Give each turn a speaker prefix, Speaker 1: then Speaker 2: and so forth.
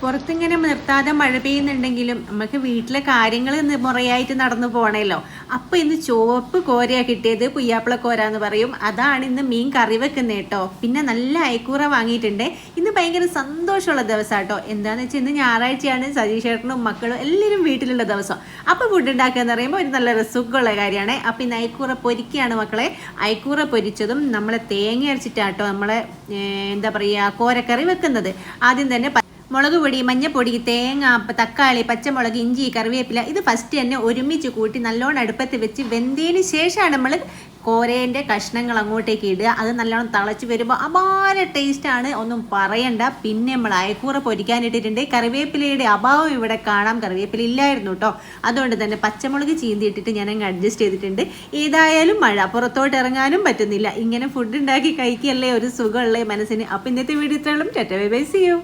Speaker 1: പുറത്തിങ്ങനെ നിർത്താതെ മഴ പെയ്യുന്നുണ്ടെങ്കിലും നമുക്ക് വീട്ടിലെ കാര്യങ്ങൾ മുറയായിട്ട് നടന്നു പോകണമല്ലോ അപ്പോൾ ഇന്ന് ചുവപ്പ് കോരയാ കിട്ടിയത് പുയ്യാപ്പിള കോര എന്ന് പറയും. അതാണ് ഇന്ന് മീൻ കറി വെക്കുന്നത് കേട്ടോ. പിന്നെ നല്ല അയക്കൂറ വാങ്ങിയിട്ടുണ്ട്. ഇന്ന് ഭയങ്കര സന്തോഷമുള്ള ദിവസം കേട്ടോ എന്താണെന്ന് വെച്ചാൽ ഇന്ന് ഞായറാഴ്ചയാണ്. സതീഷ് ചേട്ടനും മക്കളും എല്ലാവരും വീട്ടിലുള്ള ദിവസം. അപ്പോൾ ഫുഡ് ഉണ്ടാക്കുക എന്ന് പറയുമ്പോൾ ഒരു നല്ല സുഖമുള്ള കാര്യമാണ്. അപ്പോൾ ഇന്ന് അയക്കൂറ പൊരിക്കുകയാണ് മക്കളെ. അയക്കൂറ പൊരിച്ചതും നമ്മളെ തേങ്ങ അരച്ചിട്ടാട്ടോ നമ്മളെ എന്താ പറയുക കോരക്കറി വെക്കുന്നത്. ആദ്യം തന്നെ മുളക് പൊടി മഞ്ഞപ്പൊടി തേങ്ങ തക്കാളി പച്ചമുളക് ഇഞ്ചി കറിവേപ്പില ഇത് ഫസ്റ്റ് തന്നെ ഒരുമിച്ച് കൂട്ടി നല്ലോണം അടുപ്പത്ത് വെച്ച് വെന്തതിന് ശേഷമാണ് നമ്മൾ കോരേന്റെ കഷ്ണങ്ങൾ അങ്ങോട്ടേക്ക് ഇടുക. അത് നല്ലോണം തിളച്ച് വരുമ്പോൾ അപാര ടേസ്റ്റാണ് ഒന്നും പറയണ്ട. പിന്നെ നമ്മൾ അയക്കൂറ പൊരിക്കാനിട്ടിട്ടുണ്ട് കറിവേപ്പിലയുടെ അഭാവം ഇവിടെ കാണാം. കറിവേപ്പില ഇല്ലായിരുന്നു കേട്ടോ അതുകൊണ്ട് തന്നെ പച്ചമുളക് ചീന്തിയിട്ടിട്ട് ഞാൻ അങ്ങ് അഡ്ജസ്റ്റ് ചെയ്തിട്ടുണ്ട്. ഏതായാലും മഴ. പുറത്തോട്ട് ഇറങ്ങാനും പറ്റുന്നില്ല. ഇങ്ങനെ ഫുഡ് ഉണ്ടാക്കി കഴിക്കുകയല്ലേ ഒരു സുഖമുള്ള മനസ്സിന്. അപ്പം ഇന്നത്തെ വീഡിയോ ഇത്രയും ടെറ്റ ബൈ സി യു